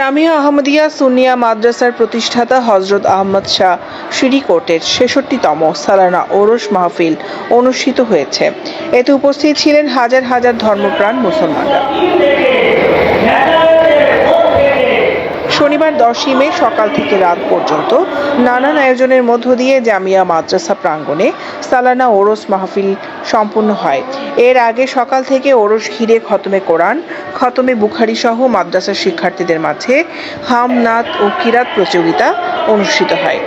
আহমদিয়া সুনিয়া মাদ্রাসার প্রতিষ্ঠাতা হজরত আহমদ শাহ সিডি কোর্টের ছেষট্টিতম সালানা ওরস মাহফিল অনুষ্ঠিত হয়েছে। এতে উপস্থিত ছিলেন হাজার হাজার ধর্মপ্রাণ মুসলমানরা। শনিবার দশই মে সকাল থেকে রাত পর্যন্ত নানান আয়োজনের মধ্য দিয়ে জামিয়া মাদ্রাসা প্রাঙ্গণে সালানা ওরস মাহফিল সম্পন্ন হয়। এর আগে সকাল থেকে ওরস ঘিরে খতমে কোরআন, খতমে বুখারি সহ মাদ্রাসার শিক্ষার্থীদের মাঝে হাম নাত ও কিরাত প্রতিযোগিতা অনুষ্ঠিত হয়।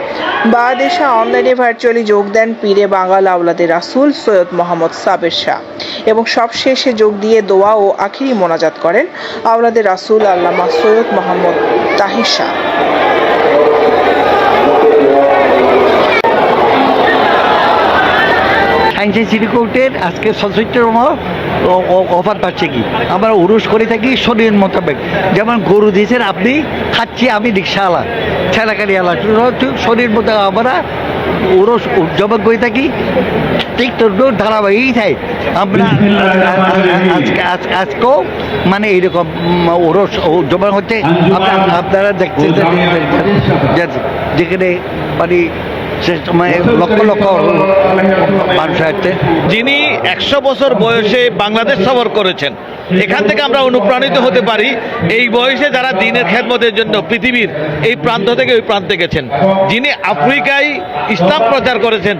বাদেশা অনলাইনে ভার্চুয়ালি যোগ দেন পীরে বাঙাল আওলাদের রাসুল সৈয়দ মোহাম্মদ সাবের শাহ এবং সবশেষে যোগ দিয়ে দোয়া ও আখিরি মোনাজাত করেন আওলাদের রাসুল আল্লামা সৈয়দ মোহাম্মদ তাহির শাহ সিটি কোর্টের আজকে সচরিত্রম অফার পাচ্ছে কি? আমরা উরুষ করে থাকি শরীর মোতাবেক। যেমন গরু দিয়েছেন, আপনি খাচ্ছি, আমি রিক্সাওয়ালা আলা শরীর মোতাবেক আমরা উরস উদযাপন করে থাকি। ঠিক তোর ধারাবাহিক থাকে আমরা আজকে আজ- আজকেও মানে এইরকম ওরস উদযাপন হচ্ছে। আপনারা- দেখছেন যেখানে মানে যিনি একশো বছর বয়সে বাংলাদেশ সফর করেছেন, এখান থেকে আমরা অনুপ্রাণিত হতে পারি, এই বয়সে যারা দিনের খেদমতের জন্য পৃথিবীর এই প্রান্ত থেকে ওই প্রান্তে গেছেন। যিনি আফ্রিকায় ইসলাম প্রচার করেছেন,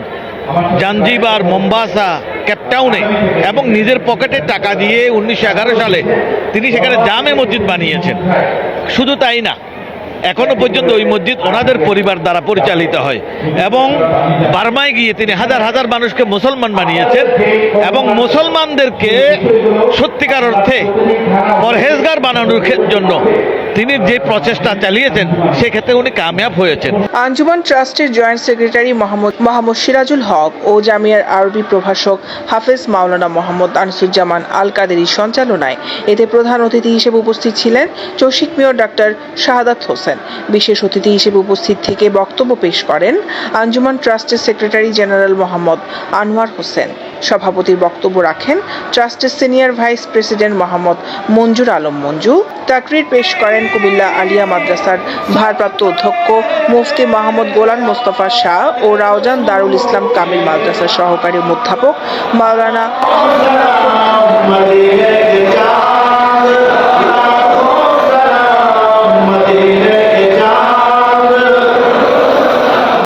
জাঞ্জিবার, মোম্বাসা ক্যাপটাউনে এবং নিজের পকেটে টাকা দিয়ে উনিশশো এগারো সালে তিনি সেখানে জামে মসজিদ বানিয়েছেন। শুধু তাই না এখনও পর্যন্ত ওই মসজিদ ওনাদের পরিবার দ্বারা পরিচালিত হয়। এবং বার্মায় গিয়ে তিনি হাজার হাজার মানুষকে মুসলমান বানিয়েছেন এবং মুসলমানদেরকে সত্যিকার অর্থে পরহেজগার বানানোর জন্য তিনি যে প্রচেষ্টা চালিয়েছেন, সেক্ষেত্রে উনি কামিয়াব হয়েছেন। আঞ্জুমান ট্রাস্টের জয়েন্ট সেক্রেটারি মোহাম্মদ মোহাম্মদ সিরাজুল হক ও জামিয়ার আরবি প্রভাষক হাফেজ মাওলানা মোহাম্মদ আনিসুজ্জামান আল কাদেরির সঞ্চালনায় এতে প্রধান অতিথি হিসেবে উপস্থিত ছিলেন চৌশিক মেয়র ডাক্তার শাহাদাত হোসেন। বিশেষ অতিথি হিসেবে উপস্থিত থেকে বক্তব্য পেশ করেন আঞ্জুমান ট্রাস্টের সেক্রেটারি জেনারেল মোহাম্মদ আনোয়ার হোসেন। সভাপতির বক্তব্য রাখেন ট্রাস্টের senior vice president Mohammad Manzoor Alam Manju. তাকরির পেশ করেন কুমিল্লা আলিয়া মাদ্রাসার ভারপ্রাপ্ত অধ্যক্ষ মুফতি মাহমুদ গোলান মোস্তফা শাহ ও রাওজান দারুল ইসলাম কামিল মাদ্রাসার সহকারী অধ্যাপক মাওলানা